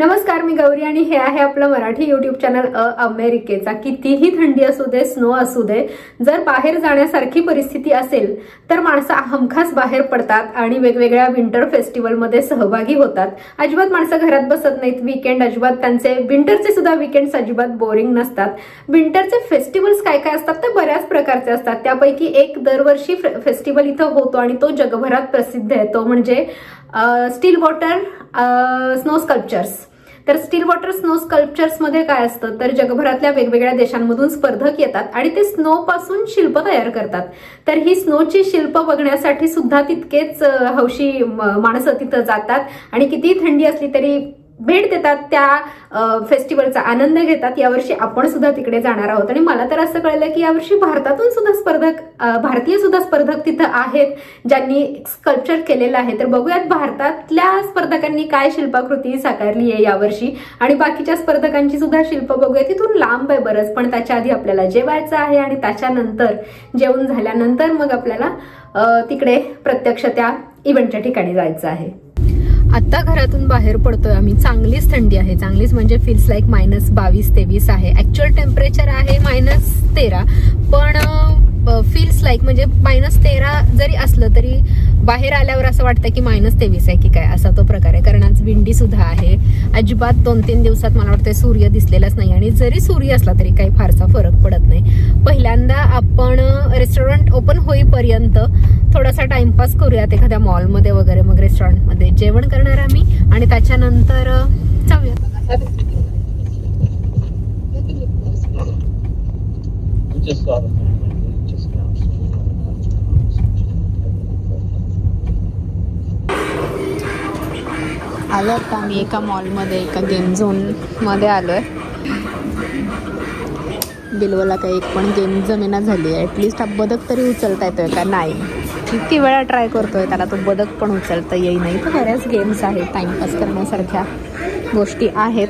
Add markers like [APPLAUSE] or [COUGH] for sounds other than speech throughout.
नमस्कार मी गौरी आणि हे आहे आपलं मराठी युट्यूब चॅनल अ अमेरिकेचा. कितीही थंडी असू दे स्नो असू दे जर बाहेर जाण्यासारखी परिस्थिती असेल तर माणसं हमखास बाहेर पडतात आणि वेगवेगळ्या विंटर फेस्टिवलमध्ये सहभागी होतात. अजिबात माणसं घरात बसत नाहीत विकेंड अजिबात त्यांचे विंटरचे सुद्धा विकेंड्स अजिबात बोरिंग नसतात. विंटरचे फेस्टिवल्स काय काय असतात तर बऱ्याच प्रकारचे असतात. त्यापैकी एक दरवर्षी फेस्टिवल इथं होतो आणि तो जगभरात प्रसिद्ध आहे. तो म्हणजे स्टील वॉटर स्नो स्कल्पचर्स तर स्टील वॉटर स्नो स्कल्पचर्समध्ये काय असतं? तर जगभरातल्या वेगवेगळ्या देशांमधून स्पर्धक येतात आणि ते स्नो पासून शिल्प तयार करतात. तर ही स्नोची शिल्प बघण्यासाठी सुद्धा तितकेच हौशी म- माणसं तिथं जातात आणि कितीही थंडी असली तरी भेट देतात त्या फेस्टिवलचा आनंद घेतात. यावर्षी आपण सुद्धा तिकडे जाणार आहोत. आणि मला तर असं कळलं की यावर्षी भारतातून सुद्धा स्पर्धक भारतीय सुद्धा स्पर्धक तिथं आहेत ज्यांनी स्कल्पचर केलेलं आहे. तर बघूयात भारतातल्या स्पर्धकांनी काय शिल्पाकृती साकारली आहे यावर्षी आणि बाकीच्या स्पर्धकांची सुद्धा शिल्प बघूया तिथून लांब आहे बरंच पण त्याच्या आधी आपल्याला जेवायचं आहे आणि त्याच्यानंतर जेवण झाल्यानंतर मग आपल्याला तिकडे प्रत्यक्ष त्या इव्हेंटच्या ठिकाणी जायचं आहे. आत्ता घरातून बाहेर पडतोय आम्ही. चांगलीच थंडी आहे. चांगलीच म्हणजे फील्स लाईक मायनस बावीस तेवीस आहे. ऍक्च्युअल टेम्परेचर आहे मायनस तेरा. पण फील्स लाईक म्हणजे मायनस तेरा जरी असलं तरी बाहेर आल्यावर असं वाटतं की मायनस तेवीस आहे की काय? असा तो प्रकार आहे. कारण आज विंडी सुद्धा आहे. अजिबात दोन तीन दिवसात मला वाटतं सूर्य दिसलेलाच नाही. आणि जरी सूर्य असला तरी काही फारसा फरक पडत नाही. पहिल्यांदा आपण रेस्टॉरंट ओपन होईपर्यंत थोडासा टाइमपास करूयात एखाद्या मॉलमध्ये वगैरे मग रेस्टॉरंटमध्ये. जेवण करणार आम्ही आणि त्याच्यानंतर जाऊया. आलो आता आम्ही एका मॉलमध्ये एका गेम झोनमध्ये आलो आहे बिलवला काही एक पण गेम जमेना झाली आहे. ॲटलिस्ट हा बदक तरी उचलता येतोय का? नाही. किती वेळा ट्राय करतोय त्याला तो बदक पण उचलता येई नाही. तर बऱ्याच गेम्स आहेत टाइमपास करण्यासारख्या गोष्टी आहेत.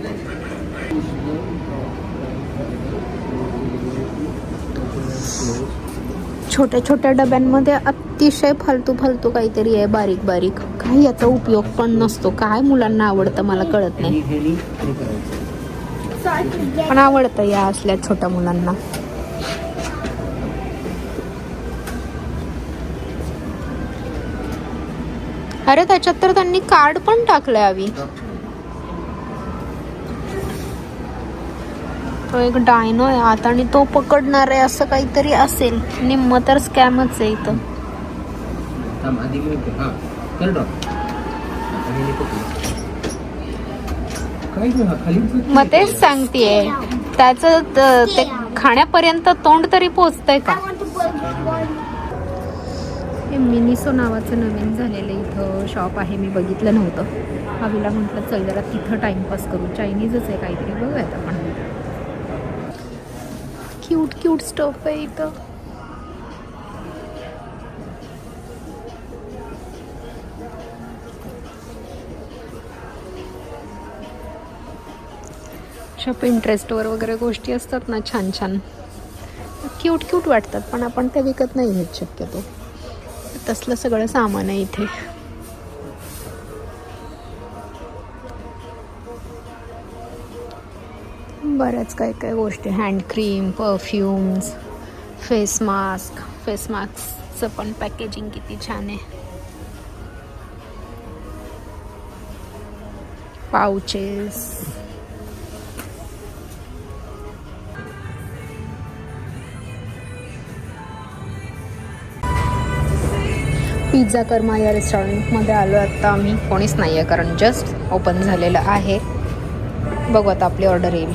छोट्या छोट्या डब्यांमध्ये अतिशय फालतू फालतू काहीतरी आहे बारीक बारीक. काही याचा उपयोग पण नसतो. काय मुलांना आवडतं मला कळत नाही. पण आवडतं या असल्या छोट्या मुलांना. अरे त्याच्यात तर त्यांनी कार्ड पण टाकलंय हवी तो एक डायनो आहे आत आणि तो पकडणार आहे असं काहीतरी असेल. निम्म तर स्कॅमच आहे इथं. मग तेच सांगतेय. त्याचं त- ते खाण्यापर्यंत तोंड तरी पोचतंय का? हे मिनिसो नावाचं नवीन झालेलं इथं शॉप आहे. मी बघितलं नव्हतं. हवीला म्हटलं चल जरा तिथं टाइमपास करू. चायनीजच आहे काहीतरी. बघूयात आपण. क्यूट क्यूट स्टफ आहे इथं. अशा पिंटरेस्टवर वगैरे गोष्टी असतात ना छान छान. क्यूट क्यूट वाटतात पण आपण त्या विकत नाही घेत शक्यतो. तसलं सगळं सामान आहे इथे. बऱ्याच काय काय गोष्टी hand cream perfumes face mask face मास्कचं पण पॅकेजिंग किती छान आहे. पाउचेस पिझ्झा कर्मा या रेस्टॉरंटमध्ये आलो. आत्ता आम्ही कोणीच नाही आहे कारण जस्ट ओपन झालेलं आहे. बघू आता आपली ऑर्डर येईल.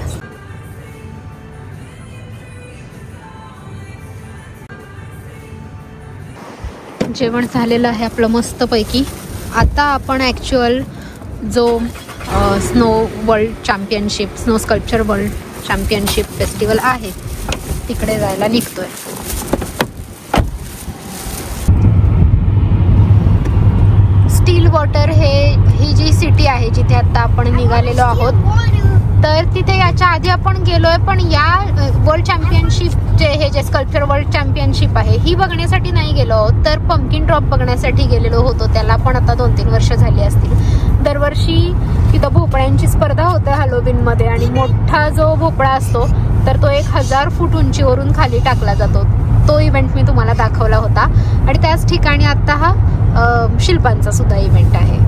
जेवण झालेलं आहे आपलं मस्तपैकी. आता आपण ॲक्च्युअल जो snow world championship snow sculpture world championship festival आहे तिकडे जायला निघतो आहे वॉटर हे ही जी सिटी आहे जिथे आता आपण निघालेलो आहोत. तर तिथे याच्या आधी आपण गेलोय पण या वर्ल्ड चॅम्पियनशिप जे हे जे स्कल्पचर वर्ल्ड चॅम्पियनशिप आहे ही बघण्यासाठी नाही गेलो आहोत. तर पंकिन ड्रॉप बघण्यासाठी गेलेलो होतो. त्याला पण आता दोन तीन वर्ष झाली असतील. दरवर्षी तिथं भोपळ्यांची स्पर्धा होते हॅलोविनमध्ये आणि मोठा जो भोपळा असतो तर तो एक हजार फूट उंचीवरून खाली टाकला जातो. तो इव्हेंट मी तुम्हाला दाखवला होता. आणि त्याच ठिकाणी आत्ता हा शिल्पांचा सुद्धा इव्हेंट आहे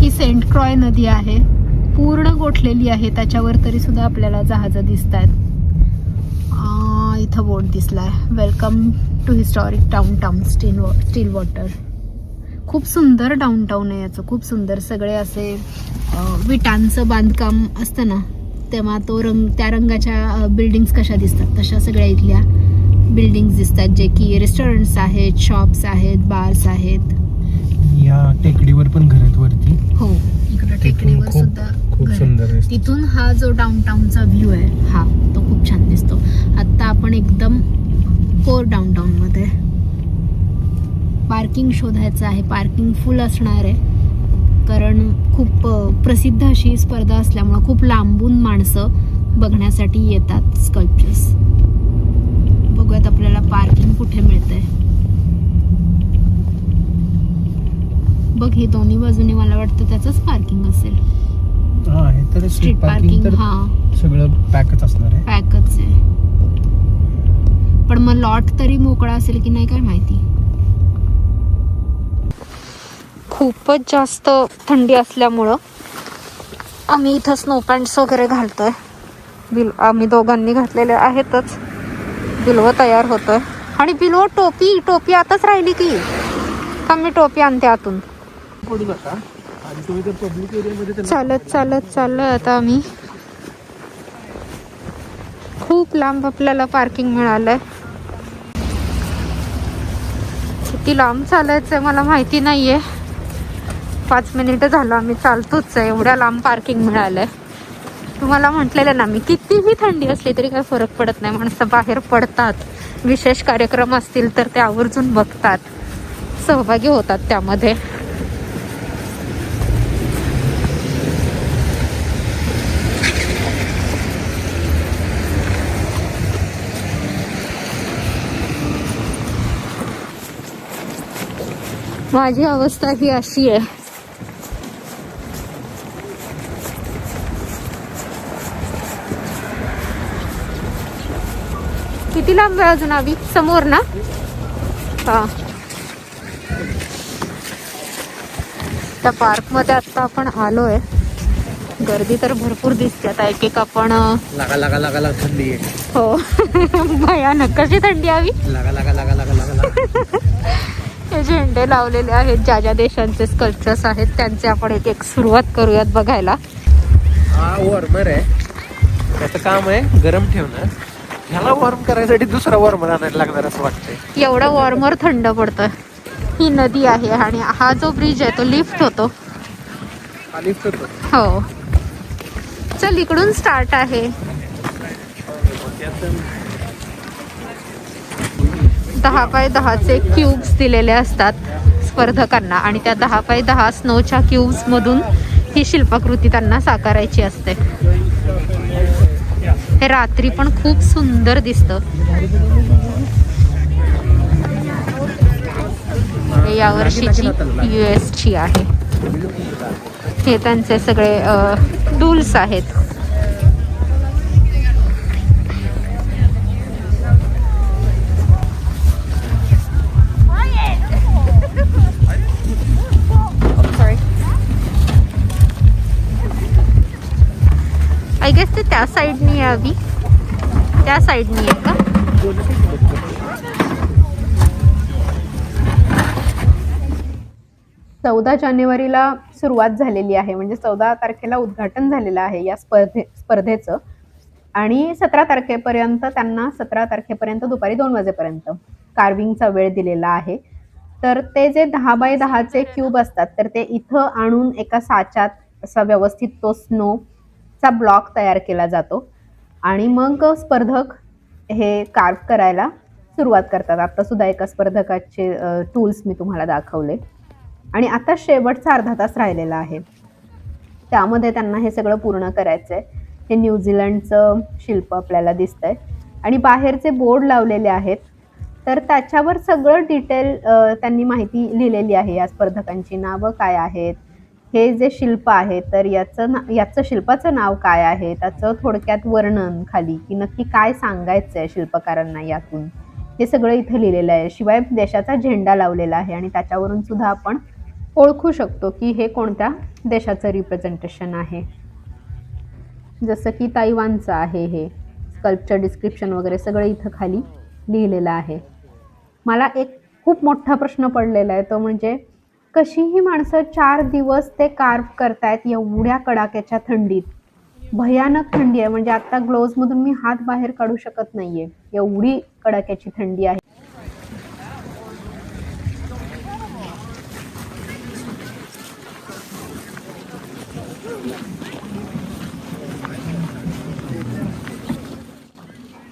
ही सेंट क्रॉय नदी आहे. पूर्ण गोठलेली आहे. त्याच्यावर तरी सुद्धा आपल्याला जहाजं दिसत आहेत इथं board दिसलाय. Welcome to historic town town still Stillwater खूप सुंदर डाऊनटाऊन आहे याचं. खूप सुंदर. सगळे असे विटांचं बांधकाम असतं ना तेव्हा तो रंग त्या रंगाच्या बिल्डिंग्स कशा दिसतात? तशा सगळ्या इथल्या बिल्डिंग्स दिसतात जे की रेस्टॉरंट्स आहेत शॉप्स आहेत बार्स आहेत. या टेकडीवर पण घर आहेत वरती. हो. इकडे तिथून टेकडीवर खूप सुद्धा खूप घर आहे. सुंदर दिसतं. तिथून हा जो डाऊनटाऊनचा व्ह्यू आहे हा तो खूप छान दिसतो. आता आपण एकदम कोर डाऊनटाऊन मध्ये पार्किंग शोधायचं आहे. पार्किंग फुल असणार आहे. कारण खूप अ, प्रसिद्ध अशी स्पर्धा असल्यामुळं खूप लांबून माणसं बघण्यासाठी येतात स्कल्पचर्स बघूयात आपल्याला पार्किंग कुठे मिळतंय. बघ हे दोन्ही बाजूने मला वाटतं त्याचंच पार्किंग असेल. हा तर स्ट्रीट पार्किंग तर हा. सगळं पॅकच असणार आहे. पॅकच आहे. पण मग लॉट तरी मोकळा असेल की नाही काय माहिती? खूपच जास्त थंडी असल्यामुळं आम्ही इथं स्नो पॅन्ट्स वगैरे घालतोय. बिल आम्ही दोघांनी घातलेले आहेतच. बिलव तयार होतोय. आणि बिलव टोपी टोपी आताच राहिली की. का मी टोपी आणते आतून. पडू नका. आणि तुम्ही जर पब्लिक एरियामध्ये चालत चालत चाललोय आता आम्ही. खूप लांब आपल्याला पार्किंग मिळालंय. किती लांब चालायचंय मला माहिती नाहीये. पाच मिनिटं झालं आम्ही चालतोच आहे. एवढ्या लांब पार्किंग मिळालंय. तुम्हाला म्हटलेलं ना मी कितीही थंडी असली तरी काही फरक पडत नाही. माणसं बाहेर पडतात. विशेष कार्यक्रम असतील तर ते आवर्जून बघतात. सहभागी होतात त्यामध्ये. माझी अवस्था ही अशी आहे. किती लांब आहे अजून आम्ही समोर ना? हा. त्या पार्कमध्ये आता आपण आलोय. गर्दी तर भरपूर दिसते. आता एक एक आपण अं, लागा लागा लागा लागा थंडी आहे. हो. [LAUGHS] भयानक. कशी थंडी हवी लागा लागा लागा लागा लागा लागा. [LAUGHS] हे झेंडे लावलेले आहेत ज्या ज्या देशांचे स्कल्पचर्स आहेत त्यांचे आपण एक एक सुरुवात करूयात बघायला. हा वॉर्मर आहे. त्याचं काम आहे गरम ठेवणं. ह्याला वॉर्म करायसाठी दुसरा वॉर्मर आणायला लागणार असं वाटतंय. एवढं वॉर्मर थंड पडतं ही नदी आहे आणि हा जो ब्रिज आहे तो लिफ्ट होतो. हा लिफ्ट होतो. हो. चल इकडून स्टार्ट आहे. दहा बाय दहाचे क्यूब्स दिलेले असतात स्पर्धकांना. आणि त्या दहा बाय दहा स्नोच्या क्यूब्समधून ही शिल्पकृती त्यांना साकारायची असते. हे रात्री पण खूप सुंदर दिसतं. हे यावर्षीची यू ची आहे. हे त्यांचे सगळे टूल्स आहेत. आय गेस ते त्या साईडनी यावी. त्या साईडनी आहे का? चौदा जानेवारीला सुरुवात झालेली आहे. म्हणजे चौदा तारखेला उद्घाटन झालेलं आहे या स्पर्धे स्पर्धेचं. आणि सतरा तारखेपर्यंत त्यांना सतरा तारखेपर्यंत दुपारी दोन वाजेपर्यंत कार्विंगचा वेळ दिलेला आहे. तर ते जे दहा बाय दहाचे क्यूब असतात तर ते इथं आणून एका साच्यात असा व्यवस्थित तो स्नो चा ब्लॉक तयार केला जातो. आणि मग स्पर्धक हे कार्व करायला सुरुवात करतात. आता सुद्धा एका स्पर्धकाचे टूल्स मी तुम्हाला दाखवले. आणि आता शेवटचा अर्धा तास राहिलेला आहे. त्यामध्ये त्यांना हे सगळं पूर्ण करायचं आहे हे न्यूझीलंडचं शिल्प आपल्याला दिसतंय. आणि बाहेरचे बोर्ड लावलेले आहेत. तर त्याच्यावर सगळं डिटेल त्यांनी माहिती लिहिलेली आहे या स्पर्धकांची. नावं काय आहेत? हे जे शिल्प आहे तर याचं ना याचं शिल्पाचं नाव काय आहे? त्याचं थोडक्यात वर्णन खाली की नक्की काय सांगायचं आहे शिल्पकारांना यातून? हे सगळं इथं लिहिलेलं आहे. शिवाय देशाचा झेंडा लावलेला आहे आणि त्याच्यावरून सुद्धा आपण ओळखू शकतो की हे कोणत्या देशाचं रिप्रेझेंटेशन आहे. जसं की ताईवानचं आहे हे. स्कल्पचर डिस्क्रिप्शन वगैरे सगळं इथं खाली लिहिलेलं आहे. मला एक खूप मोठा प्रश्न पडलेला आहे तो म्हणजे कशी ही माणसं चार दिवस ते कार्व करतायत एवढ्या कडाक्याच्या थंडीत. भयानक थंडी आहे. म्हणजे आता ग्लोव्जमधून मी हात बाहेर काढू शकत नाहीये. एवढी कडाक्याची थंडी आहे.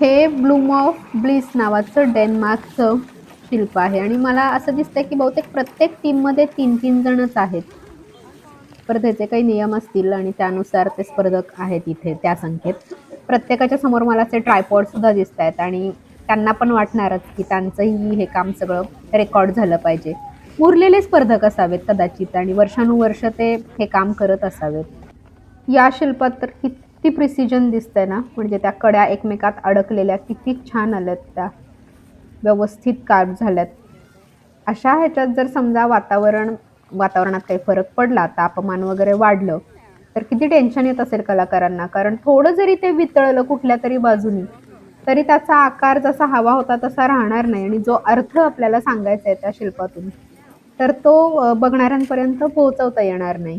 हे ब्लूम ऑफ ब्लिस नावाचं डेन्मार्कचं शिल्प आहे. आणि मला असं दिसतंय की बहुतेक प्रत्येक टीममध्ये तीन तीन जणच आहेत. स्पर्धेचे काही नियम असतील आणि त्यानुसार ते स्पर्धक आहेत इथे त्या संख्येत. प्रत्येकाच्या समोर मला असे ट्रायपॉड सुद्धा दिसत आहेत आणि त्यांना पण वाटणारच की त्यांचंही हे काम सगळं रेकॉर्ड झालं पाहिजे. उरलेले स्पर्धक असावेत कदाचित आणि वर्षानुवर्ष ते हे काम करत असावेत. या शिल्पात तर किती प्रिसिजन दिसतंय ना? म्हणजे त्या कड्या एकमेकात अडकलेल्या किती छान आल्यात त्या. व्यवस्थित कार्ब झाल्यात. अशा ह्याच्यात जर समजा वातावरण वातावरणात काही फरक पडला तापमान वगैरे वाढलं तर किती टेन्शन येत असेल कलाकारांना? कारण थोडं जरी ते वितळलं कुठल्या तरी बाजूनी तरी त्याचा आकार जसा हवा होता तसा राहणार नाही आणि जो अर्थ आपल्याला सांगायचा आहे त्या शिल्पातून तर तो बघणाऱ्यांपर्यंत पोहोचवता येणार नाही.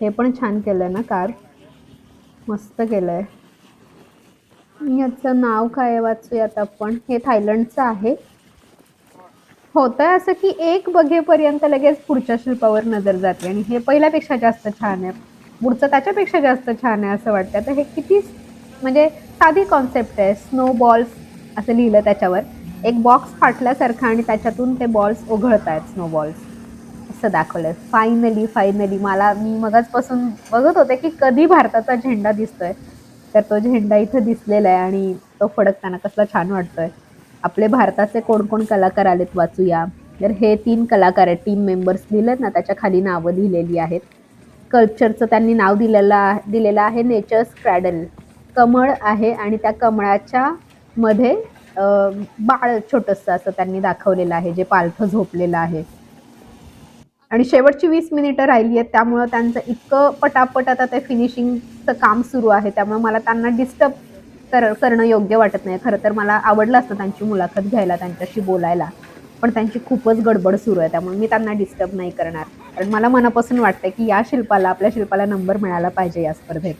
हे पण छान केलं ना कार? मस्त केलं आहे याचं नाव काय वाचूयात आपण? हे थायलंडचं आहे. होतंय असं की एक बघेपर्यंत लगेच पुढच्या शिल्पावर नजर जाते आणि हे पहिल्यापेक्षा जास्त छान आहे. पुढचं त्याच्यापेक्षा जास्त छान आहे असं वाटतं तर हे किती म्हणजे साधी कॉन्सेप्ट आहे. स्नो बॉल्स असं लिहिलं त्याच्यावर. एक बॉक्स फाटल्यासारखा आणि त्याच्यातून ते बॉल्स ओघळत आहेत स्नो बॉल्स असं दाखवलंय. फायनली फायनली मला मी मगाचपासून बघत होते की कधी भारताचा झेंडा दिसतोय. तर तो झेंडा इथं दिसलेला आहे आणि तो फडकताना कसला छान वाटतोय. आपले भारताचे कोण कोण कलाकार आलेत वाचूया. तर हे तीन कलाकार आहेत टीम मेंबर्स लिहिलेत ना त्याच्याखाली नावं लिहिलेली आहेत. कल्चरचं त्यांनी नाव दिलेलं आहे दिलेलं आहे नेचर्स क्रॅडल कमळ आहे आणि त्या कमळाच्या मध्ये बाळ छोटंसं असं त्यांनी दाखवलेलं आहे जे पालथं झोपलेलं आहे. आणि शेवटची वीस मिनिटं राहिली आहेत त्यामुळं त्यांचं इतकं पटापट आता ते फिनिशिंगचं काम सुरू आहे त्यामुळे मला त्यांना डिस्टर्ब कर करणं योग्य वाटत नाही. खरं तर मला आवडलं असतं त्यांची मुलाखत घ्यायला त्यांच्याशी बोलायला. पण त्यांची खूपच गडबड सुरू आहे त्यामुळे मी त्यांना डिस्टर्ब नाही करणार. कारण मला मनापासून वाटतं की या शिल्पाला आपल्या शिल्पाला नंबर मिळाला पाहिजे या स्पर्धेत.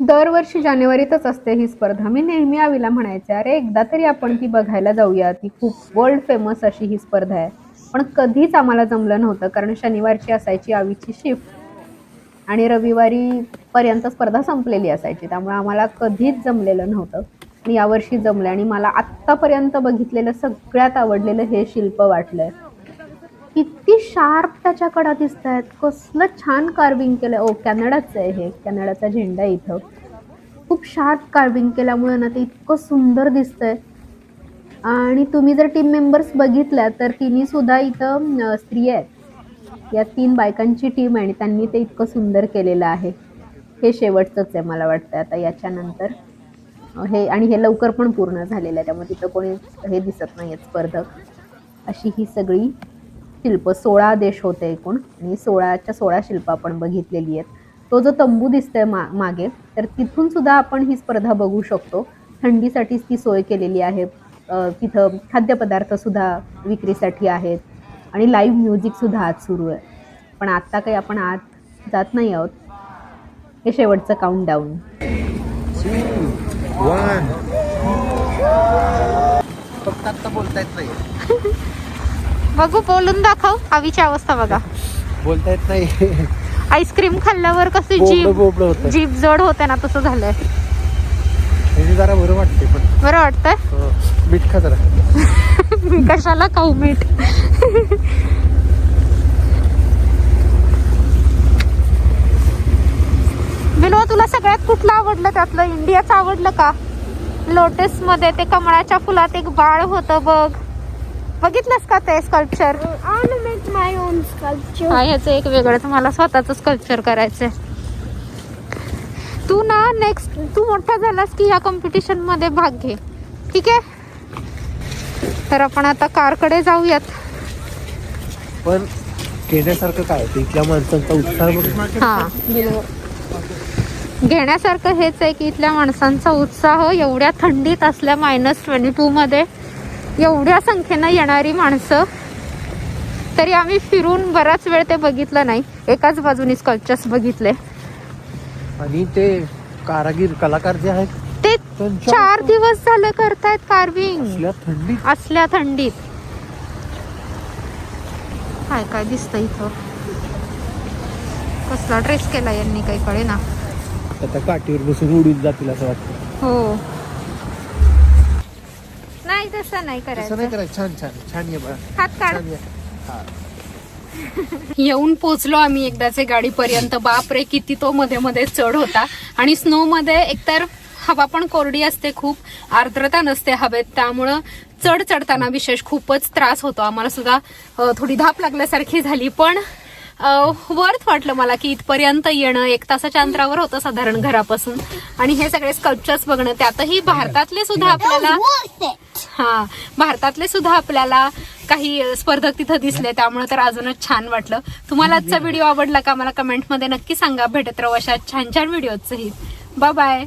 दरवर्षी जानेवारीतच असते ही स्पर्धा. मी नेहमी आवीला म्हणायचे अरे एकदा तरी आपण ती बघायला जाऊया. ती खूप वर्ल्ड फेमस अशी ही स्पर्धा आहे. पण कधीच आम्हाला जमलं नव्हतं कारण शनिवारची असायची आवीची शिफ्ट आणि रविवारी पर्यंत स्पर्धा संपलेली असायची. त्यामुळे आम्हाला कधीच जमलेलं नव्हतं. यावर्षी जमलं आणि मला आत्तापर्यंत बघितलेलं सगळ्यात आवडलेलं हे शिल्प वाटलंय. किती शार्प त्याच्या कडा दिसत आहेत कसलं छान कार्विंग केलं ओ कॅनडाचं आहे हे. कॅनडाचा झेंडा इथं. खूप शार्प कार्विंग केल्यामुळे ना ते इतकं सुंदर दिसतंय. आणि तुम्ही जर टीम मेंबर्स बघितल्या तर तिन्ही सुद्धा इथं स्त्री आहेत. या तीन बायकांची टीम आहे आणि त्यांनी ते इतकं सुंदर केलेलं आहे. हे शेवटचंच आहे मला वाटतं आता याच्यानंतर. हे आणि हे लवकर पण पूर्ण झालेलं आहे. त्यामुळे तिथं कोणी हे दिसत नाही आहेत स्पर्धक. अशी ही सगळी शिल्प सोळा देश होते एकूण. आणि सोळाच्या सोळा शिल्प आपण बघितलेली आहेत. तो जो तंबू दिसतोय मा मागे तर तिथून सुद्धा आपण ही स्पर्धा बघू शकतो. थंडीसाठीच ती सोय केलेली आहे. तिथं खाद्यपदार्थसुद्धा विक्रीसाठी आहेत. आणि लाईव्ह म्युझिकसुद्धा आज सुरू आहे. पण आत्ता काही आपण आत जात नाही आहोत. हे शेवटचं काउंट डाऊन फक्त आत्ता बोलता येत नाही. बघू बोलून दाखव. आवीची अवस्था बघा. बोलता येत नाही. आईस्क्रीम खाल्ल्यावर बोबडं जीभ बोबडं होतं जीभ जड होते ना तसं झालंय. हे जरा बरं वाटते पण बरं वाटतंय? हो. मीठ खा जरा. मी [LAUGHS] कशाला खाऊ मीठ? [LAUGHS] विनोद तुला सगळ्यात कुठलं आवडलं त्यातलं? इंडियाचं आवडलं का? लोटसमध्ये ते कमळाच्या फुलात एक बाळ होतं बघ. बघितलंस का ते स्कल्पचर sculpture. हा ह्याचं एक वेगळंच. मला स्वतःच स्कल्पचर करायचंय. तू ना नेक्स्ट तू मोठा झालास की या कॉम्पिटिशनमध्ये भाग घे. ठीक आहे? तर आपण आता कारकडे जाऊयात. पण घेण्यासारखं काय? इथल्या माणसांचा उत्साह बघ. हा. घेण्यासारखं हेच आहे की इथल्या माणसांचा उत्साह एवढ्या थंडीत असल्या मायनस ट्वेंटी टू मध्ये एवढ्या संख्येनं येणारी माणसं. तरी आम्ही फिरून बराच वेळ ते बघितलं नाही. एकाच बाजूने स्कल्पचर्स बघितले. आणि ते कारागीर कलाकार जे आहेत ते चार दिवस झाले करतायत कार्विंग थंडीत? असल्या थंडीत. काय काय दिसतं इथं? कसला ड्रेस केला यांनी काही कळे ना आता काठीवर बसून उडून जातील असं वाटतं. हो. नाही तसं नाही तसं नाही करायचं. करायचं छान छान छान ये बघा हात काढ. छान ये. हा. [LAUGHS] येऊन पोचलो आम्ही एकदाचे गाडीपर्यंत. बापरे किती तो मध्ये मध्ये चढ होता. आणि स्नो मध्ये एकतर हवा पण कोरडी असते खूप आर्द्रता नसते हवेत. त्यामुळं चढ चढताना विशेष खूपच त्रास होतो. आम्हाला सुद्धा अ, थोडी धाप लागल्यासारखी झाली. पण वर्थ वाटलं मला की इथपर्यंत येणं एक तासाच्या अंतरावर होतं साधारण घरापासून. आणि हे सगळे स्कल्पचर्स बघणं त्यातही भारतातले सुद्धा आपल्याला. हा भारतातले सुद्धा आपल्याला काही स्पर्धक तिथं दिसले त्यामुळे तर अजूनच छान वाटलं. तुम्हाला आजचा व्हिडिओ आवडला का? मला कमेंटमध्ये नक्की सांगा. भेटत राहू अशा छान छान व्हिडिओ सहित बाय बाय